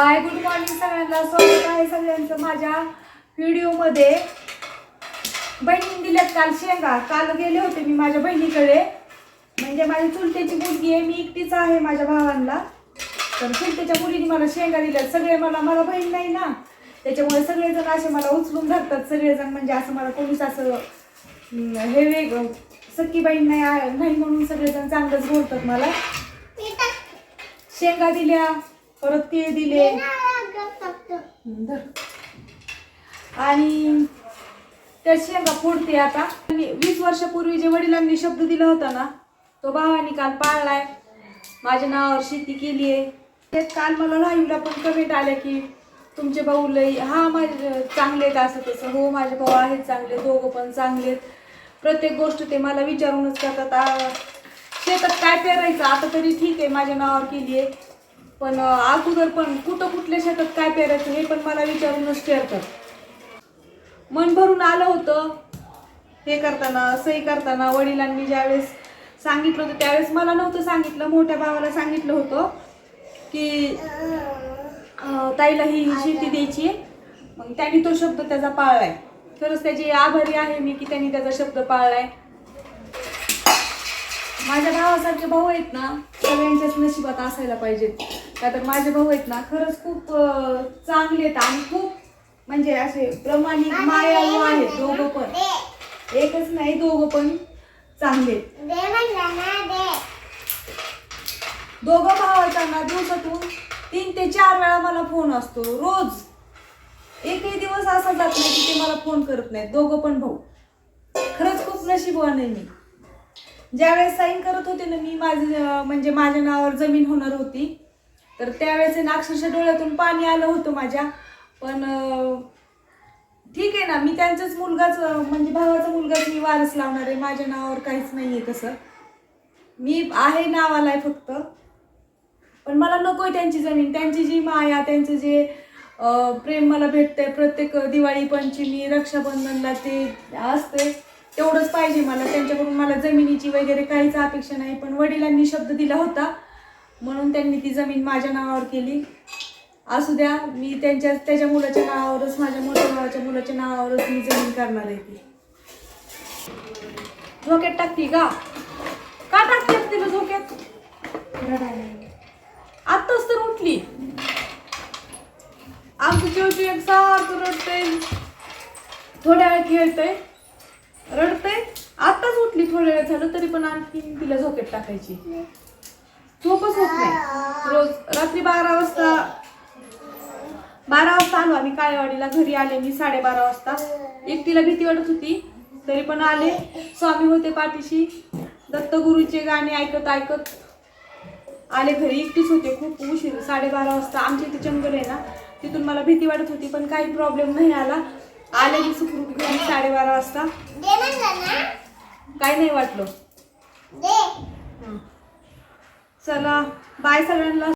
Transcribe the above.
Hi good morning सगळ्यांना. स्वागत आहे सगळ्यांचं माझ्या व्हिडिओमध्ये. बहिणीने दिल्यात काल शेंगा. काल गेले होते मी माझ्या बहिणीकडे. म्हणजे माझी चुलत्याची मुलगी आहे मी एकटीच आहे माझ्या भावांना. तर चुलत्याच्या मुलीने मला शेंगा दिल्यात. सगळे मला मला बहीण नाही ना. त्याच्यामुळे सगळेजण असे मला उचलून धरतात. सगळेजण म्हणजे असं मला कोणीच असं हे वेग सख्खी बहीण नाही नाही म्हणून सगळेजण चांगलंच बोलतात मला. शेंगा दिल्या. परत तीळ दिले. आणि त्या शेंगा फोडते आता. आणि वीस वर्षापूर्वी जे वडिलांनी शब्द दिला होता ना तो भावानी काल पाळलाय. माझ्या नावावर शेती केली आहे. ते काल मला लाईव्हला पण कमेंट आल्या की तुमचे भाऊ लई हा माझे चांगले आहेत असं तसं. हो माझे भाऊ आहेत चांगले दोघं पण चांगले. प्रत्येक गोष्ट ते मला विचारूनच करतात. शेतात काय पेरायचं? आता तरी ठीक आहे माझ्या नावावर केली आहे. पण अगोदर पण कुठं कुठल्या शेतात काय पेरायचं हे पण मला विचारूनच पेरतात मन भरून आलं होतं. हे करताना सही करताना वडिलांनी ज्यावेळेस सांगितलं होतं त्यावेळेस मला नव्हतं सांगितलं मोठ्या भावाला सांगितलं होतं की ताईला ही शेती द्यायची आहे. मग त्यांनी तो शब्द त्याचा पाळलाय. खरंच त्याची आभारी आहे मी की त्यांनी त्याचा शब्द पाळलाय. माझ्या भावासारखे भाऊ आहेत ना सगळ्यांच्याच नशिबात असायला पाहिजेत. का तर माझे भाऊ आहेत ना खरंच खूप चांगले आहेत आणि खूप म्हणजे असे प्रमाणिक मायाळू आहेत दोघं पण. एकच नाही दोघं पण चांगले आहेत. दोघं भावांना दिवसातून तीन ते चार वेळा मला फोन असतो रोज. एकही दिवस असा जात नाही की ते मला फोन करत नाहीत दोघं पण भाऊ. खरंच खूप नशीबवान आहे मी. ज्यावेळेस साईन करत होते ना मी माझे म्हणजे माझ्या नावावर जमीन होणार होती. तर त्यावेळेस ना अक्षरशः डोळ्यातून पाणी आलं होतं माझ्या. पण ठीक आहे ना मी त्यांचाच मुलगाच म्हणजे भावाचा मुलगाच मी वारस लावणार आहे. माझ्या नावावर काहीच नाही आहे तसं. मी आहे नावाला आहे फक्त. पण मला नको आहे त्यांची जमीन. त्यांची जी माया त्यांचं जे प्रेम मला भेटतंय प्रत्येक दिवाळी पंचमी रक्षाबंधनला ते असते तेवढंच पाहिजे मला. त्यांच्याकडून मला जमिनीची वगैरे काहीच अपेक्षा नाही. पण वडिलांनी शब्द दिला होता म्हणून त्यांनी ती जमीन माझ्या नावावर केली. असू द्या मी त्यांच्या त्याच्या मुलाच्या नावावरच माझ्या मोठ्या भावाच्या मुलाच्या नावावरच मी जमीन करणार आहे ती. झोक्यात टाकती का? का टाकते तिला झोक्यात आत्ताच तर उठली. आमचं चिवची एक सारखं रडतंय. थोड्या वेळ खेळतंय. रडतंय. आत्ताच उठली थोड्या वेळ झालं तरी पण आणखी तिला झोक्यात टाकायची. झोपच होत नाही. रोज रात्री बारा वाजता बारा वाजता आलो आम्ही काळेवाडीला. घरी आले मी साडेबारा वाजता. एकटीला भीती वाटत होती तरी पण आले. स्वामी होते पाठीशी. दत्तगुरूचे गाणे ऐकत ऐकत आले घरी. एकटीच होते खूप उशीर. साडेबारा वाजता. आमच्या इथे जंगल आहे ना तिथून मला भीती वाटत होती पण काही प्रॉब्लेम नाही आला. आले मी सुखरूप घरी साडेबारा वाजता. काही नाही वाटलं. चला बाय सगळ्यांना.